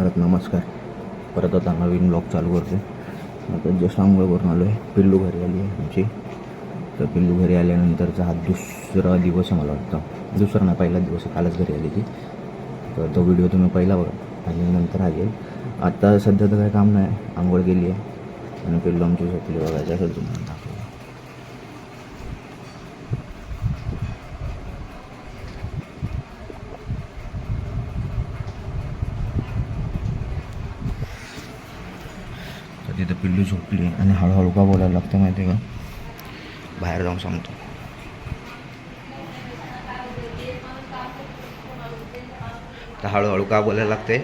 परत नमस्कार. परत आता नवीन ब्लॉग चालू करतो आता जस्ट आंघोळ करून आलो आहे पिल्लू घरी आली आहे आमची. तर पिल्लू घरी आल्यानंतरचा हा दुसरा दिवस आहे मला वाटतं. दुसरा नाही पहिला दिवस कालच घरी आली ती. तर तो व्हिडिओ तुम्ही पहिला बघा. आणि नंतर हा येईल. आता सध्या तर काही काम नाही. आंघोळ केली आहे. आणि पिल्लू आमची झोपली बघायचं असेल तुम्हाला. दाखवलं झोपली आणि हळूहळू का बोलायला लागतं माहिती आहे का? बाहेर जाऊन सांगतो. तर हळूहळू का बोलायला लागते?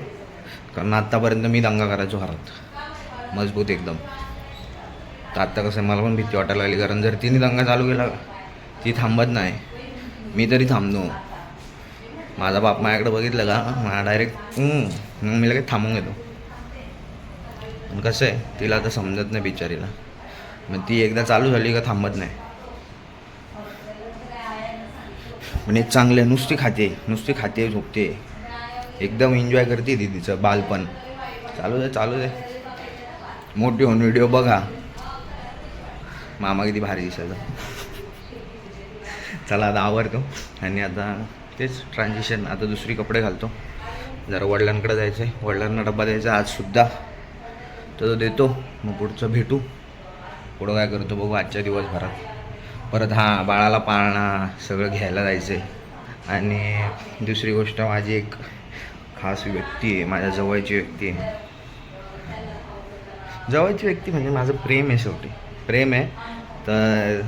कारण आत्तापर्यंत मी दंगा करायचो घरात. मजबूत एकदम. तर आत्ता कसं आहे, मला पण भीती वाटायला लागली. कारण जर तिने दंगा चालू केला ती थांबत नाही. मी तरी थांबलो माझा बाप माझ्याकडे बघितलं का? मला डायरेक्ट मग मी लगेच थांबून घेतो. पण कसं आहे तिला आता समजत नाही बिचारीला. मग ती एकदा चालू झाली का थांबत नाही. पण एक चांगलं आहे नुसती खाते नुसती खाते झोपते. एकदम एन्जॉय करते ती तिचं बालपण. चालू दे चालू दे. मोठी होऊन व्हिडिओ बघा. मामा किती भारी दिसायचा चला आता आवडतो आणि आता तेच ट्रान्झिशन आता दुसरी कपडे घालतो. जरा वडिलांकडे जायचं आहे वडिलांना डब्बा द्यायचा आजसुद्धा तर देतो मग पुढचं भेटू. पुढं काय करतो बघू आजच्या दिवसभरात. परत हां बाळाला पाळणा सगळं घ्यायला जायचं आहे आणि दुसरी गोष्ट माझी एक खास व्यक्ती आहे माझ्या जवळची व्यक्ती आहे. जवळची व्यक्ती म्हणजे माझं प्रेम आहे शेवटी. प्रेम आहे तर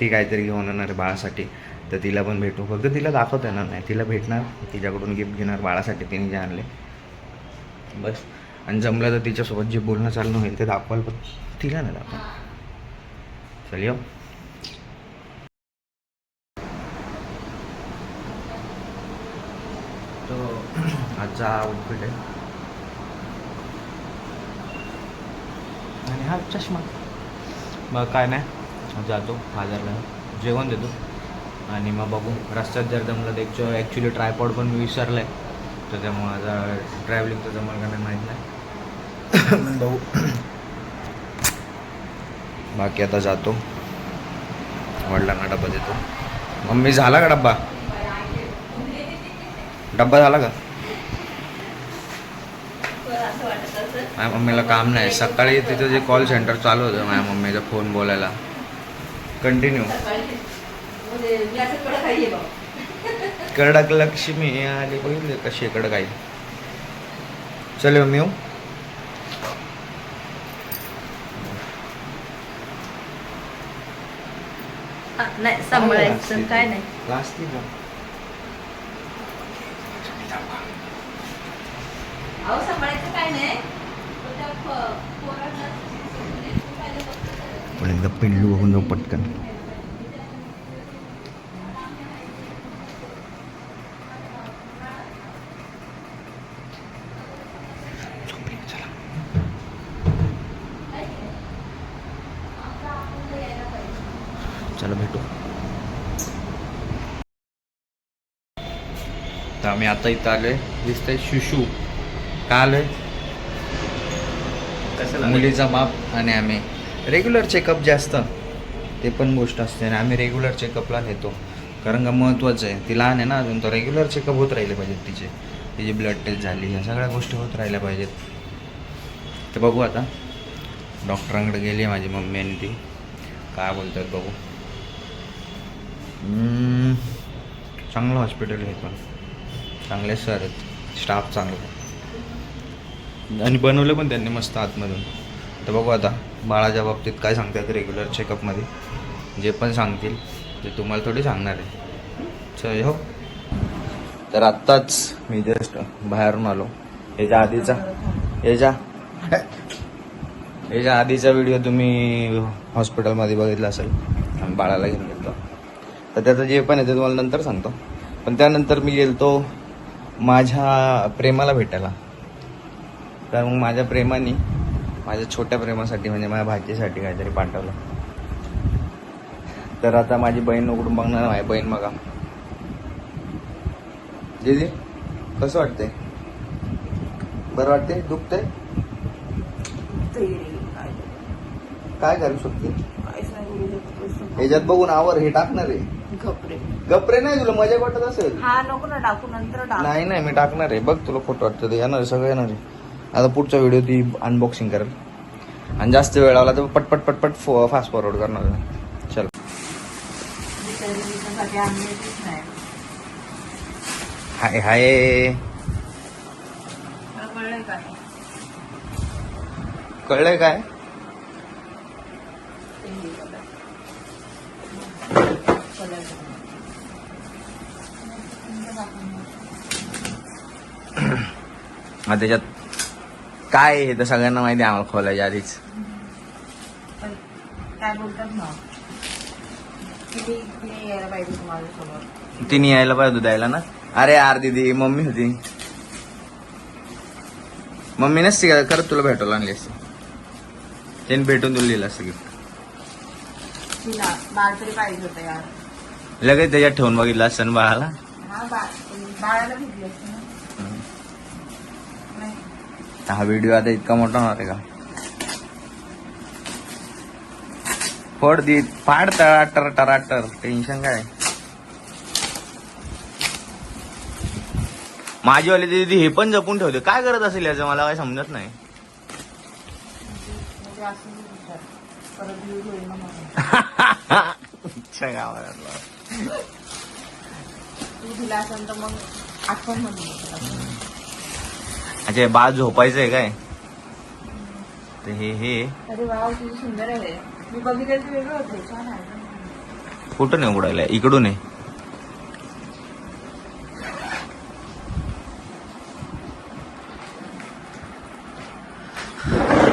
ती काहीतरी घेऊन येणार आहे बाळासाठी. तर तिला पण भेटू. फक्त तिला दाखवता येणार नाही. तिला भेटणार तिच्याकडून गिफ्ट घेणार बाळासाठी तिने जे आणले. बस. आणि जमलं तर तिच्यासोबत जे बोलणं चालणं होईल ते दाखवायला पण तिला ना दाखवा चल येऊ तो आजचा आउटफिट आहे आणि हा चष्मा. मग काय नाही जातो बाजारला. जेवण देतो. आणि मग बघू रस्त्यात जर जमलं तर ॲक्च्युली ट्रायपॉड पण मी विसरलं आहे तर त्यामुळं आता ट्रॅवलिंगचं जमलं का नाही माहीत नाही. भाऊ बाकी आता जातो. वडिलांना डबा देतो. मम्मी झाला का डब्बा? डब्बा झाला का? माझ्या मम्मीला काम नाही. सकाळी तिथं जे कॉल सेंटर चालू होतं माझ्या मम्मीचा फोन बोलायला. कंटिन्यू कडक लक्ष्मी आली बघितले कशी कडक आई चल मम्मी. येऊ नाही सांभाळायचं काय नाही. अहो सांभाळायचं काय नाही. पण एकदा पिल्लू बघून जाऊ पटकन. आम्ही आता इथं आलोय. दिसतंय शिशू. का आलोय? मुलीचा माप आणि आम्ही. रेग्युलर चेकअप जे असतं ते पण गोष्ट असते आणि आम्ही रेग्युलर चेकअपला नेतो. कारण का महत्त्वाचं आहे. ती लहान आहे ना अजून तर रेग्युलर चेकअप होत राहिले पाहिजेत तिचे. तिची ब्लड टेस्ट झाली. ह्या सगळ्या गोष्टी होत राहिल्या पाहिजेत. तर बघू आता. डॉक्टरांकडे गेली आहे माझी मम्मी आणि ती. काय बोलतात बघू. चांगलं हॉस्पिटल आहे पण. चांगले सर आहेत. स्टाफ चांगला आणि बनवलं पण त्यांनी मस्त आतमधून. तर बघू आता बाळाच्या बाबतीत काय सांगतात रेग्युलर चेकअपमध्ये जे पण सांगतील ते तुम्हाला थोडी सांगणार आहे. चल हो तर आत्ताच मी जस्ट बाहेरून आलो. याच्या आधीचा. याच्या याच्या आधीचा व्हिडिओ तुम्ही हॉस्पिटलमध्ये बघितला असेल. आम्ही बाळाला घेऊन गेलो तर त्याचं जे पण आहे ते तुम्हाला नंतर सांगतो. पण त्यानंतर मी गेलतो माझ्या प्रेमाला भेटायला. तर मग माझ्या प्रेमाने माझ्या छोट्या प्रेमासाठी म्हणजे माझ्या भाचीसाठी काहीतरी पाठवलं. तर आता माझी बहीण उघडून बघणार माझी बहीण बघा. दीदी कसं वाटतंय? बरं वाटते दुखतंय? काय करू शकते? ह्याच्यात बघून आवर हे टाकणार आहे. गपरे नाही तुला मजा वाटत असेल? हा नको ना टाकू नंतर टाक. नाही नाही मी टाकणार आहे. बघ तुला फोटो वाटतं ते येणार आहे सगळं येणार आहे. आता पुढचा व्हिडिओ ती अनबॉक्सिंग करेल. आणि जास्त वेळ लावला तर पटपट पटपट फास्ट फॉरवर्ड करणार आहे. चल. साठी आम्ही येतच नाही. हाय हाय. मला कळलंय काय कळलंय काय? हे त्याच्यात काय हे तर सगळ्यांना माहिती आहे आम्हाला खोलायच्या आधीच. काय बोलतात ना तिने यायला पाहिजे द्यायला ना? अरे यार दीदी मम्मी होती. मम्मी नसती का? खरंच तुला भेटायला आणली असती. त्याने भेटून तुला लिहिलं असतं गिफ्ट तिला बाळ तरी पाहिजे होतं यार. लगेच त्याच्यात ठेवून बघितलं असतं बाळाला. हा बाळ बाळाला घेतली असते ना. नाही. हा व्हिडिओ आता इतका मोठा होणार आहे का? फोड दी फाड टराटर टराटर. टेन्शन काय? माझीवाली दीदी हे पण जपून ठेवते. काय करत असेल याचं? मला काय समजत नाही. म्हणजे असं विचार परत गावाला. तू दिला असेल तर मग आठवण म्हणून. अच्छा बाळ झोपायचंय काय? तर हे हे. अरे वा तुझी सुंदर आहे. मी बघितलं ते वेगळं होतं. छान आहे. कुठं नाही उघडायला इकडून आहे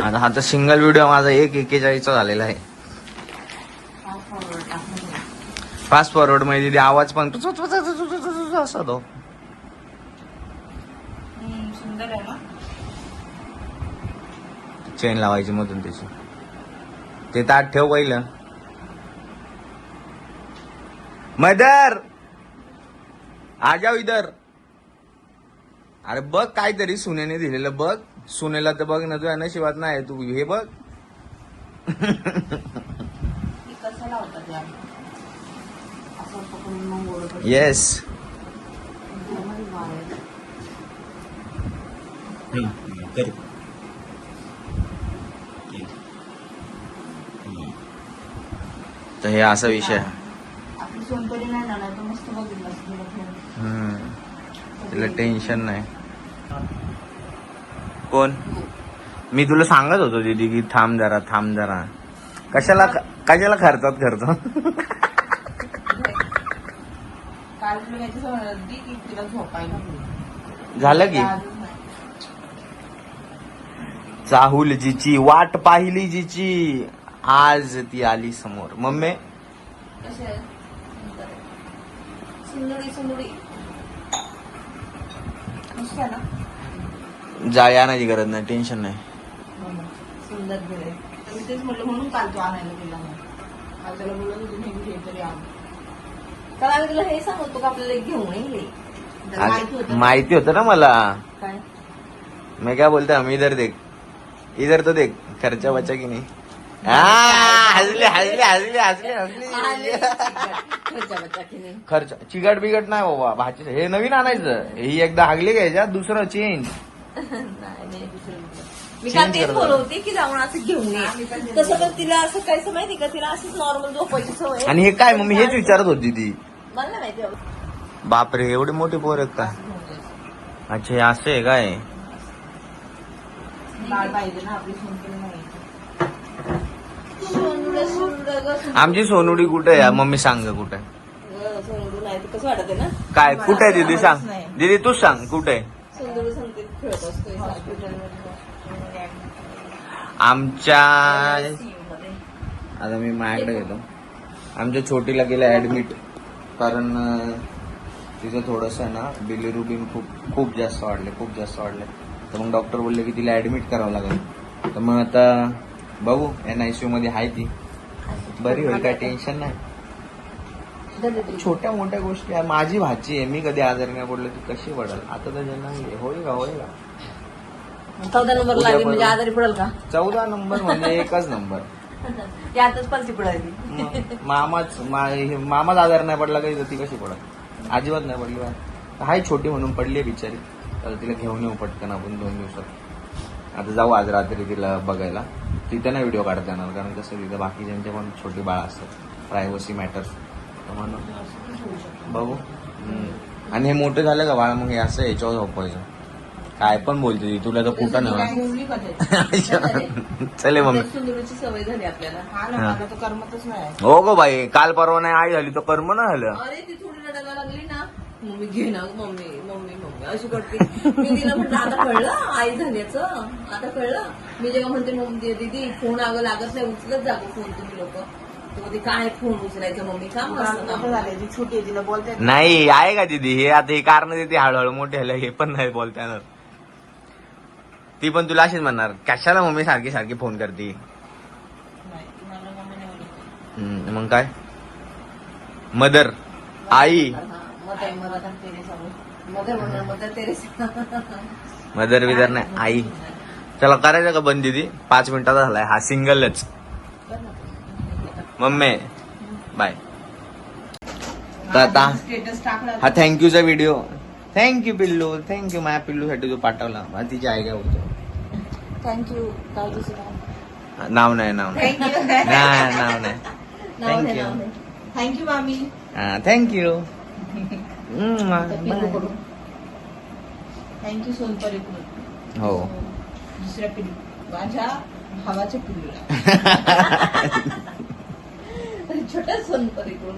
आता हा तर सिंगल व्हिडिओ माझा एक एकेचाळीसचा झालेला आहे. फास्ट फॉरवर्डमध्ये आवाज पण असा तो. सुंदर आहे ना? चेन लावायची मधून त्याची. ते ताट ठेव पहिलं. मदर! आ जाओ इधर. अरे बघ काहीतरी सुनेने दिलेलं बघ. सुनेला तर बघ ना तुझ्या नशिबात नाही तू. हे बघ. येस तर हे असा विषय आहे. हम्म. तिला टेन्शन नाही. कोण? मी तुला सांगत होतो दीदी की थांब जरा थांब जरा. कशाला कशाला खर्चात खर्च? याची की तिला झोपायला. झालं की. चाहुल जिची वाट पाहिली जिची. आज ती आली समोर. मम्मी? जाळी आणायची गरज नाही टेन्शन नाही. हो. सुंदर म्हणून काल तू आणायला गेला नाही काल त्याला बोलत होती नेहमी घे तरी आम्ही तुला हे सांगतो का आपल्याला एक घेऊन येईल माहिती होतं. ना. माहिती होतं ना मला. काय? मैं क्या बोलता हम इधर देख. इधर तो देख. खर्चा बचा की नाही? आ, हसले हसले हसले हसले आले. हसले खर्चा बच्चा की नाही? खर्च चिकट बिकट नाही बाबा. भाजी हे नवीन आणायचं. ही एकदा हागली घ्यायच्या दुसरं चेंज नाही नाही दुसरं कुठलं. मी Change काल तेच बोलवते की जाऊन असं घेऊन ये. तसं पण तिला असं कायचं माहिती का? तिला असंच नॉर्मल झोपायची सवय आहे. आणि हे काय? मम्मी हेच विचारत होती ती. मला माहिती. बापरे एवढे मोठे पोर आहेत का. अच्छा हे असं आहे काय? पाहिजे ना आपली. आमची सोनुडी कुठे आहे? मम्मी सांग गं कुठे आहे. गं, सोनुडं नाही तर कसं वाटत आहे ना? काय कुठे आहे दीदी? सांग. दीदी तूच सांग कुठे आहे? सोनुडं सांगते खेळत असतोय. हॉस्पिटलमध्ये आमच्या आता मी माझ्याकडे घेतो. आमच्या छोटीला गेलं ऍडमिट कारण तिचं थोडंसं आहे ना बिलिरुबिन खूप खूप जास्त वाढले खूप जास्त वाढले तर मग डॉक्टर बोलले की तिला ऍडमिट करावं लागेल. तर मग आता बघू एन आय सी यू मध्ये आहे ती. बरी होईल काय टेन्शन नाही. छोट्या मोठ्या गोष्टी आहे. माझी भाची आहे मी कधी आजारी नाही पडलो ती कशी पडेल? आता तर ज्यांना होईल का होईल का? चौदा नंबर लागेल म्हणजे. आजारी पडेल का? चौदा नंबर म्हणजे एकच नंबर. यातच पडायची मामाच मा- हे मामाच आजार नाही पडला काही ती कशी पडत अजिबात नाही पडली बा. हाय छोटी म्हणून पडली आहे बिचारी. तर तिला घेऊन येऊ पटकन आपण दोन दिवसात. आता जाऊ आज रात्री तिला बघायला. तिथे नाही व्हिडिओ काढता येणार कारण कसं तिथं बाकीच्यांचे पण छोटी बाळ असतात. प्रायव्हसी मॅटर्स म्हणून. बघू. आणि हे मोठं झालं का बाळ? मग हे असं याच्यावर झोपायचं. काय पण बोलते ती, तुला तर कुठं त्याची? चले मम्मी. सुंदरूची सवय झाली आपल्याला. हा ना हा. करमतच नाही हो गो बाई काल परवा नाही आई झाली तर कर्म ना झालं. अरे ती थोडी रडायला लागली ना. मम्मी घे ना मम्मी मम्मी मम्मी. अशी करते. मी तिला म्हटलं आता कळलं आई झाल्याचं? आता कळलं? मी जेव्हा म्हणते मम्मी दीदी फोन अगं लागत नाही उचलत जागो फोन तुम्ही लोक. काय फोन उचलायचं मम्मी? काम छोटी तिला बोलता नाही. आहे का दिदी? हे आता हे कारण देते हळूहळू मोठे झालं हे पण नाही बोलता येणार. ती पण तुला अशीच म्हणणार कशाला मम्मी सारखी सारखी फोन करते? मग काय? मदर आई. मदर विदर नाही आई. चला करायचं का बंद दिदी? पाच मिनिटाचा झालाय हा सिंगलच. Mummy bye. तर आता हा थँक्यूचा व्हिडिओ थँक्यू पिल्लू. थँक्यू माझ्या पिल्लूसाठी तू पाठवला. मला तिची आई काय बोलतो? थँक्यू काय दुसरं नाव नाही नाव नाही. नाव नाही. नाव थँक्यू नाही. थँक्यू मामी हा थँक्यू. थँक्यू सोनपरीकडून हो. दुसऱ्या पिल्लू माझ्या भावाच्या पिल्लूला छोट्या सोनपरीकडून